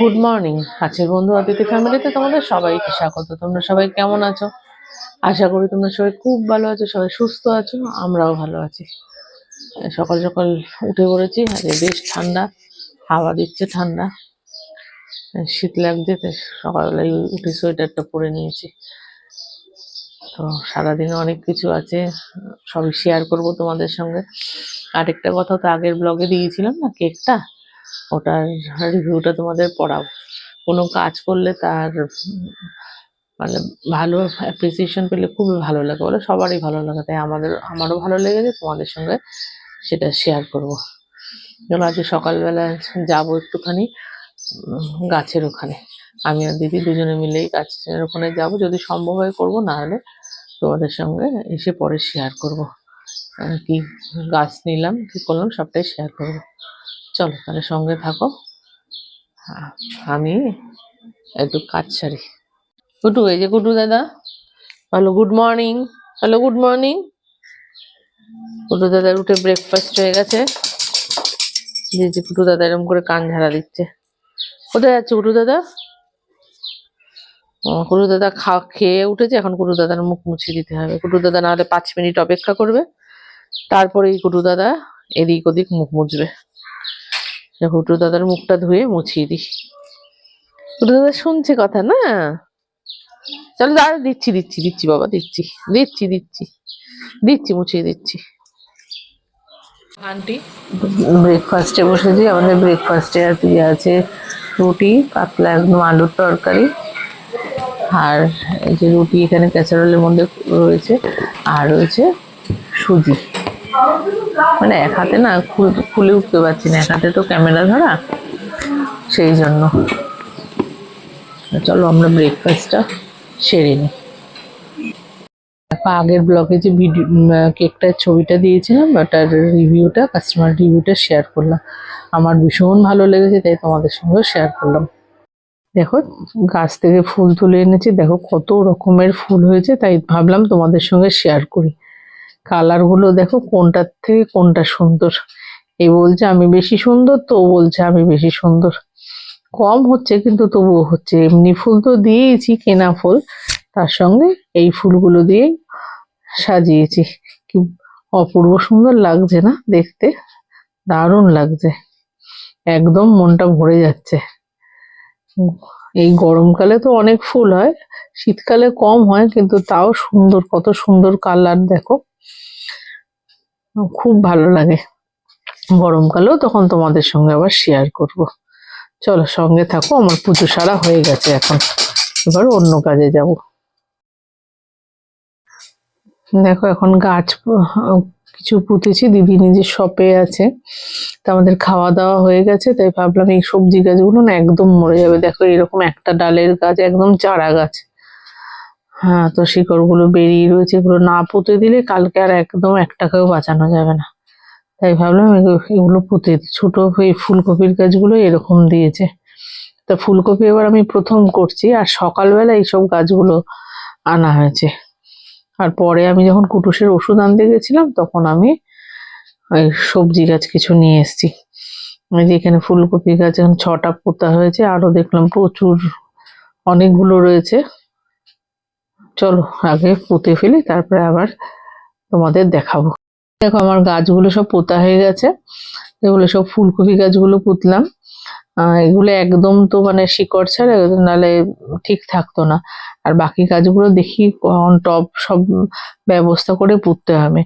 Good morning কাছের বন্ধু অতিথি ফ্যামিলিতে তোমাদের সবাইকে স্বাগত। তোমরা সবাই কেমন আছো? আশা করি তোমরা সবাই খুব ভালো আছো, সবাই সুস্থ আছো, আমরাও ভালো আছি। সকাল সকাল উঠে পড়েছি, আজকে বেশ ঠান্ডা, হাওয়া দিচ্ছে ঠান্ডা। শীত লাগছে, তাই সকালবেলায় উঠে সোয়েটারটা পরে নিয়েছি। তো সারাদিনে অনেক কিছু আছে, সবই শেয়ার করব তোমাদের সঙ্গে। আরেকটা কথা তো আগের ব্লগে দিয়েছিলাম না, কেকটা? ওটার রিভিউটা তোমাদের পড়াও। কোনো কাজ করলে তার মানে ভালো অ্যাপ্রিসিয়েশন পেলে খুবই ভালো লাগে বলে সবারই ভালো লাগে। তাই আমাদের, আমারও ভালো লেগেছে, তোমাদের সঙ্গে সেটা শেয়ার করব। যেমন আজকে সকালবেলা যাব একটুখানি গাছের ওখানে। আমি আর দিদি দুজনে মিলেই গাছের ওখানে যাব। যদি সম্ভব হয় করব, না হলে তোমাদের সঙ্গে এসে পরে শেয়ার করব। কি গাছ নিলাম, কি করলাম, সবটাই শেয়ার করব। চলো তাহলে সঙ্গে থাকো। আ- আমি একটু কাজ সারি। গুডু এই যে গুডু দাদা। Hello, good morning. Hello, good morning. Gudu দাদার উঠে ব্রেকফাস্ট হয়ে গেছে। যে যে গুডু দাদা এরকম করে কান ঝাড়া দিচ্ছে। কোথায় যাচ্ছে গুডু দাদা? গুডু দাদা খা, খেয়ে উঠেছে। এখন গুডু দাদার মুখ মুছিয়ে দিতে হবে। গুডু দাদা নাহলে পাঁচ মিনিট অপেক্ষা করবে। তারপরেই গুডু দাদা এদিক ওদিক মুখ মুছবে। গুডু দাদার মুখটা ধুয়ে মুছিয়ে দিই। হুটু দাদা শুনছে কথা না? চলো দাঁড়া দিচ্ছি দিচ্ছি দিচ্ছি বাবা দিচ্ছি দিচ্ছি দিচ্ছি দিচ্ছি মুছিয়ে দিচ্ছি। আন্টি? ব্রেকফাস্টে বসেছি আমাদের ব্রেকফাস্টে আর কি আছে? রুটি পাতলা একদম আলুর তরকারি আর এই যে রুটি এখানে ক্যাসারোলের মধ্যে রয়েছে আর রয়েছে সুজি। মানে এক হাতে না খুল- উঠতে পারছি না, এক হাতে তো ক্যামেরা ধরা, সেই জন্য। চলো আমরা ব্রেকফাস্টটা সেরে নিই আগের ব্লগে যে ভিডিও কেকটার ছবিটা দিয়েছিলাম, ওটার রিভিউটা কাস্টমার রিভিউটা শেয়ার করলাম। আমার ভীষণ ভালো লেগেছে, তাই তোমাদের সঙ্গে শেয়ার করলাম। দেখো, গাছ থেকে ফুল তুলে এনেছি, দেখো কত রকমের ফুল হয়েছে, তাই ভাবলাম তোমাদের সঙ্গে শেয়ার করি। কালারগুলো দেখো কোনটার থেকে কোনটা সুন্দর। এ বলছে আমি বেশি সুন্দর, তো বলছে আমি বেশি সুন্দর। কম হচ্ছে কিন্তু তবুও হচ্ছে। এমনি ফুল তো দিয়েইছি কেনা ফুল, তার সঙ্গে এই ফুলগুলো দিয়েই সাজিয়েছি। কি অপূর্ব সুন্দর লাগছে না দেখতে? দারুণ লাগছে। একদম মনটা ভরে যাচ্ছে। এই গরমকালে তো অনেক ফুল হয়, শীতকালে কম হয়, কিন্তু তাও সুন্দর, কত সুন্দর কালার দেখো। খুব ভালো লাগে। গরমকালেও তখন তোমাদের সঙ্গে আবার শেয়ার করব। চলো, সঙ্গে থাকো, আমার পুজো সারা হয়ে গেছে এখন। এবার অন্য কাজে যাব। দেখো, এখন গাছ কিছু পুঁতেছি, দিদি নিজের শপে আছে। তা আমাদের খাওয়া দাওয়া হয়ে গেছে, তাই ভাবলাম এই সবজি গাছগুলো না একদম মরে যাবে। দেখো, এরকম একটা ডালের গাছ, একদম চারা গাছ। হ্যাঁ তো শিকড়গুলো বেরিয়ে রয়েছে, এগুলো না পুঁতে দিলে কালকে আর একদম একটাকেও বাঁচানো যাবে না। তাই ভাবলাম এগুলো পুঁতে। ছোট এই ফুলকপির গাছগুলো এরকম দিয়েছে। তা ফুলকপি এবার আমি প্রথম করছি, আর সকালবেলা এইসব গাছগুলো আনা হয়েছে। আর পরে আমি যখন কুটুসের ওষুধ আনতে গেছিলাম, তখন আমি ওই সবজি গাছ কিছু নিয়ে এসেছি। এই যে এখানে ফুলকপি গাছ এখন ছটা পোতা হয়েছে আরও দেখলাম প্রচুর অনেকগুলো রয়েছে। চলো আগে পুঁতে ফেলি, তারপরে আবার তোমাদের দেখাবো। দেখো আমার গাছগুলো সব পোতা হয়ে গেছে, এগুলো সব ফুলকপি গাছগুলো পুতলাম। এগুলো একদম তো মানে শিকড় ছাড়া নাহলে ঠিক থাকতো না। আর বাকি গাছগুলো দেখি অন টব সব ব্যবস্থা করে পুঁততে হবে।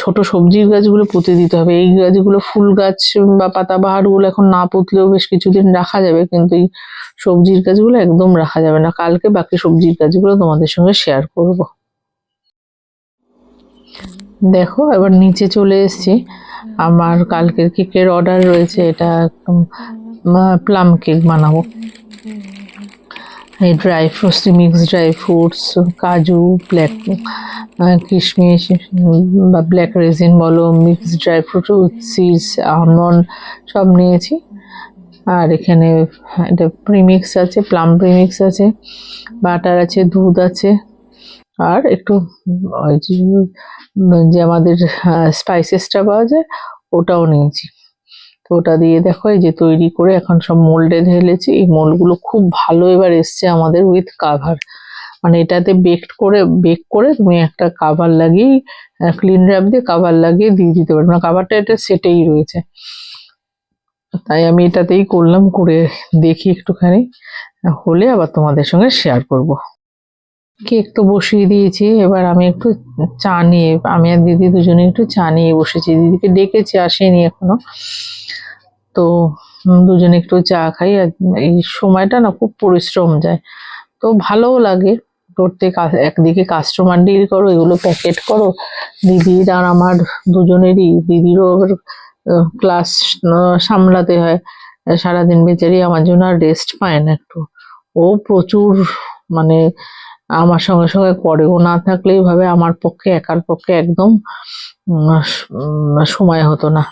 ছোট সবজির গাছগুলো পুঁতে দিতে হবে। এই গাছগুলো ফুল গাছ বা পাতাবাহারগুলো এখন না পুঁতলেও বেশ কিছুদিন রাখা যাবে, কিন্তু এই সবজির গাছগুলো একদম রাখা যাবে না। কালকে বাকি সবজির গাছগুলো তোমাদের সঙ্গে শেয়ার করব। দেখো, এবার নিচে চলে এসেছি। আমার কালকের কেকের অর্ডার রয়েছে, এটা প্লাম কেক বানাবো। এই dry fruits mix dry fruits কাজু ব্ল্যাক কিশমিশ বা ব্ল্যাক রেজিন বলো mix dry fruit seeds almond সব নিয়েছি। আর এখানে এটা প্রিমিক্স আছে প্লাম প্রিমিক্স আছে বাটার আছে, দুধ আছে। আর একটু যে আমাদের স্পাইসেসটা পাওয়া যায়, ওটাও নিয়েছি। তো ওটা দিয়ে দেখো, এই যে তৈরি করে এখন সব মোল্ডে ঢেলেছি। এই মোল্ডগুলো খুব ভালো এবার এসছে আমাদের উইথ কাভার মানে এটাতে বেকড করে বেক করে তুমি একটা কাভার লাগিয়ে ক্লিন র্যাপ দিয়ে কাভার লাগিয়ে দিয়ে দিতে পারবে। না কাভারটা এটা সেটেই রয়েছে। তাই আমি এটাতেই করলাম, করে দেখি একটুখানি। হলে আবার তোমাদের সঙ্গে শেয়ার করব। কেক তো বসিয়ে দিয়েছি, এবার আমি একটু চা নিয়ে, আমি আর দিদি দুজনে একটু চা নিয়ে বসেছি, দিদিকে ডেকেছি, আসেনি এখনও। তো দুজনে একটু চা খাই, আর এই সময়টা না খুব পরিশ্রম যায়। তো ভালোও লাগে করতে একদিকে কাস্টমার ডিল করো, এগুলো প্যাকেট করো দিদির আর আমার দুজনেরই, দিদিরও ক্লাস সামলাতে হয়। সারাদিন বেচারি আমার জন্য আর রেস্ট পায় না একটু। ও প্রচুর মানে আমার সঙ্গে সঙ্গে করে ও না থাকলে এইভাবে আমার পক্ষে, একার পক্ষে একদম সময় হতো না।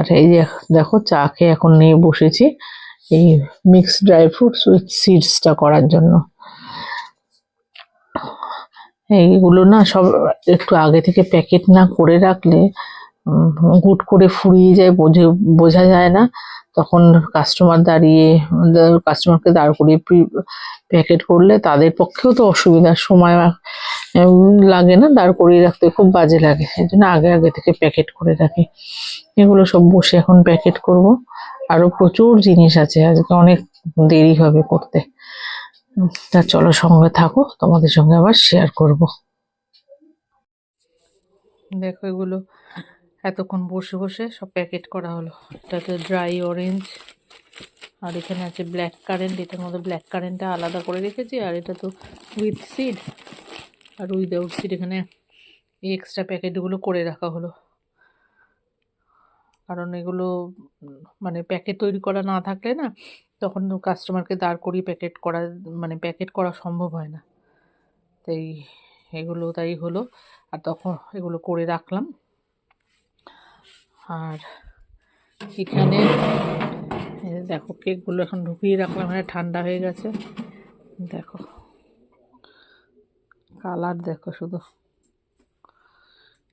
আর এই যে দেখো, চা খেয়ে এখন নিয়ে বসেছি এই মিক্স ড্রাই ফ্রুটস উইথ সিডসটা করার জন্য। এইগুলো না সব একটু আগে থেকে প্যাকেট না করে রাখলে হুট করে ফুরিয়ে যায়, বোঝে, বোঝা যায় না। তখন কাস্টমার দাঁড়িয়ে কাস্টমারকে দাঁড় করিয়ে প্যাকেট করলে তাদের পক্ষেও তো অসুবিধা সময় লাগে না, দাঁড় করিয়ে রাখতে খুব বাজে লাগে। এই জন্য আগে আগে থেকে প্যাকেট করে রাখি। এগুলো সব বসে এখন প্যাকেট করব। আরও প্রচুর জিনিস আছে, আজকে অনেক দেরি হবে করতে। তা চলো সঙ্গে থাকো, তোমাদের সঙ্গে আবার শেয়ার করব। দেখো এগুলো এতক্ষণ বসে বসে সব প্যাকেট করা হলো। এটাতে ড্রাই অরেঞ্জ আর এখানে আছে ব্ল্যাক কারেন্ট এটার মধ্যে ব্ল্যাক কারেন্টটা আলাদা করে রেখেছি, আর এটা তো উইথ সিড আর উইদাউট সিড এখানে এক্সট্রা প্যাকেটগুলো করে রাখা হলো। কারণ এগুলো মানে প্যাকেট তৈরি করা না থাকলে না, তখন কাস্টমারকে দাঁড় করিয়ে প্যাকেট করা মানে প্যাকেট করা সম্ভব হয় না। তাই এগুলো তাই হলো, আর তখন এগুলো করে রাখলাম। আর এখানে দেখো কেকগুলো এখন ঢুকিয়ে রাখলাম মানে ঠান্ডা হয়ে গেছে। দেখো, কালার দেখো শুধু।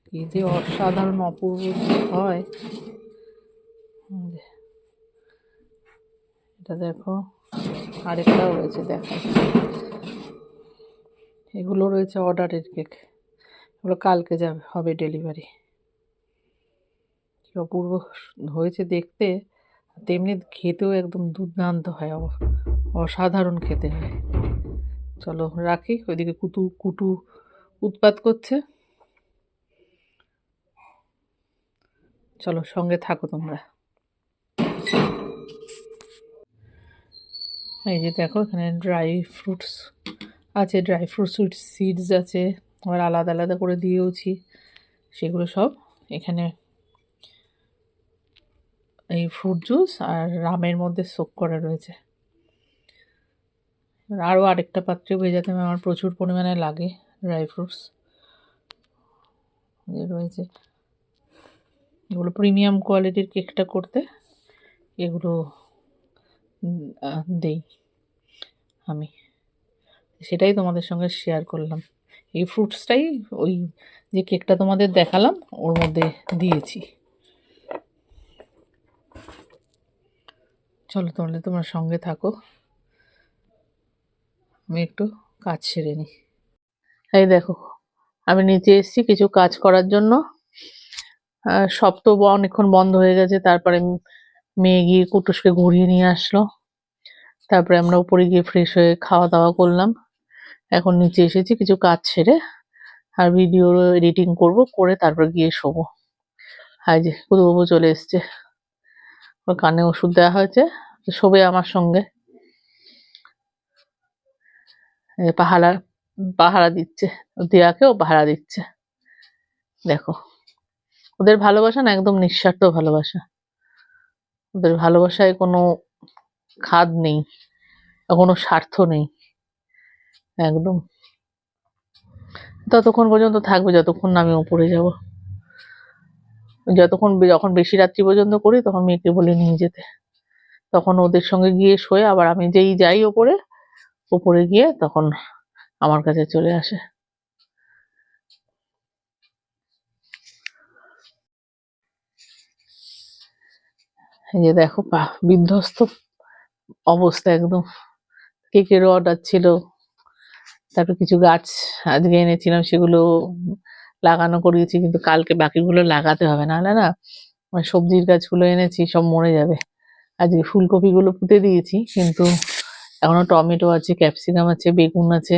কি যে অসাধারণ, অপূর্ব হয়। এটা দেখো আরেকটাও রয়েছে দেখো। এগুলো রয়েছে অর্ডারের কেক। এগুলো কালকে যাবে, হবে ডেলিভারি। অপূর্ব হয়েছে দেখতে, তেমনি খেতেও একদম দুর্দান্ত হয় অসাধারণ খেতে হয়। চলো রাখি, ওইদিকে কুতু, কুটু উৎপাত করছে। চলো সঙ্গে থাকো তোমরা। এই যে দেখো, এখানে ড্রাই ফ্রুটস আছে ড্রাই ফ্রুটস সিডস আছে, আবার আলাদা আলাদা করে দিয়েওছি, সেগুলো সব এখানে এই ফ্রুট জুস আর রামের মধ্যে সোক করা রয়েছে। আরও আরেকটা পাত্রে ভেজাতে আমার প্রচুর পরিমাণে লাগে ড্রাই ফ্রুটস রয়েছে। এগুলো প্রিমিয়াম কোয়ালিটির কেকটা করতে এগুলো দেই আমি। সেটাই তোমাদের সঙ্গে শেয়ার করলাম। এই ফ্রুটসটাই ওই যে কেকটা তোমাদের দেখালাম, ওর মধ্যে দিয়েছি। চলো তাহলে তোমার সঙ্গে থাকো। আমি একটু কাজ সেরে নিই। এই দেখো, আমি নিচে এসেছি কিছু কাজ করার জন্য। সব তো অনেকক্ষণ বন্ধ হয়ে গেছে, তারপরে মেয়ে গিয়ে কুটুসকে ঘুরিয়ে নিয়ে আসলো। তারপরে আমরা উপরে গিয়ে ফ্রেশ হয়ে খাওয়া দাওয়া করলাম। এখন নিচে এসেছি কিছু কাজ ছেড়ে আর ভিডিও এডিটিং করব, করে তারপর গিয়ে শোবো। হাই যে কুদুবাবু চলে এসছে। ওর কানে ওষুধ দেওয়া হয়েছে শোবে আমার সঙ্গে। পাহারা পাহারা দিচ্ছে। দিয়াকেও পাহারা দিচ্ছে। দেখো, ওদের ভালোবাসা না একদম নিঃস্বার্থ ভালোবাসা। ওদের ভালোবাসায় কোনো খাদ নেই কোনো স্বার্থ নেই। একদম। ততক্ষণ পর্যন্ত থাকবে, যতক্ষণ না আমি উপরে যাব। যতক্ষণ যখন বেশি রাত্রি পর্যন্ত করি, তখন মেয়েকে বলে নিয়ে যেতে। তখন ওদের সঙ্গে গিয়ে শোয়ে আবার আমি যেই যাই ওপরে ওপরে গিয়ে তখন আমার কাছে চলে আসে। এই যে দেখো পা, বিধ্বস্ত অবস্থা একদম। কেকেরও অর্ডার ছিল, তারপর কিছু গাছ আজকে এনেছিলাম, সেগুলো লাগানো করিয়েছি, কিন্তু কালকে বাকিগুলো লাগাতে হবে। নাহলে না মানে সবজির গাছগুলো এনেছি, সব মরে যাবে। আজকে ফুলকপিগুলো পুঁতে দিয়েছি, কিন্তু এখনও টমেটো আছে, ক্যাপসিকাম আছে, বেগুন আছে,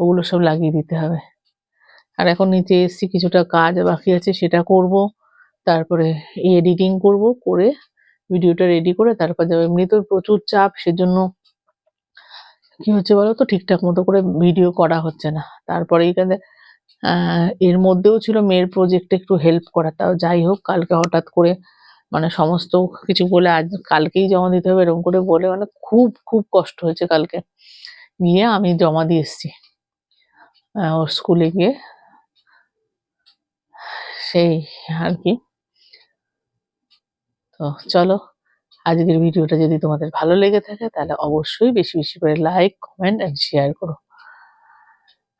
ওগুলো সব লাগিয়ে দিতে হবে। আর এখন নিচে এসছি, কিছুটা কাজ বাকি আছে, সেটা করব। তারপরে এডিটিং করব, করে ভিডিওটা রেডি করে তারপর যাব। এমনি তো প্রচুর চাপ, সেজন্য কি হচ্ছে বলো তো ঠিকঠাক মতো করে ভিডিও করা হচ্ছে না। তারপরে এইখানে আহ, এর মধ্যেও ছিল মেয়ের প্রজেক্টে একটু হেল্প করা তাও যাই হোক কালকে হঠাৎ করে মানে সমস্ত কিছু বলে আজ কালকেই জমা দিতে হবে এরকম করে বলে মানে খুব খুব কষ্ট হয়েছে কালকে। গিয়ে আমি জমা দিয়ে এসেছি। আহ, ওর স্কুলে গিয়ে সেই আর কি। তো চলো আজকের ভিডিওটা যদি তোমাদের ভালো লেগে থাকে তাহলে অবশ্যই বেশি বেশি করে লাইক কমেন্ট অ্যান্ড শেয়ার করো।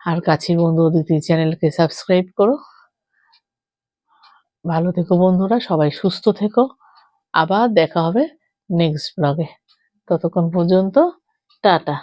আর কাছের বন্ধু অদিতি চ্যানেলকে সাবস্ক্রাইব করো। ভালো থেকো বন্ধুরা, সবাই সুস্থ থেকো। আবার দেখা হবে নেক্সট ব্লগে ততক্ষণ পর্যন্ত, টাটা।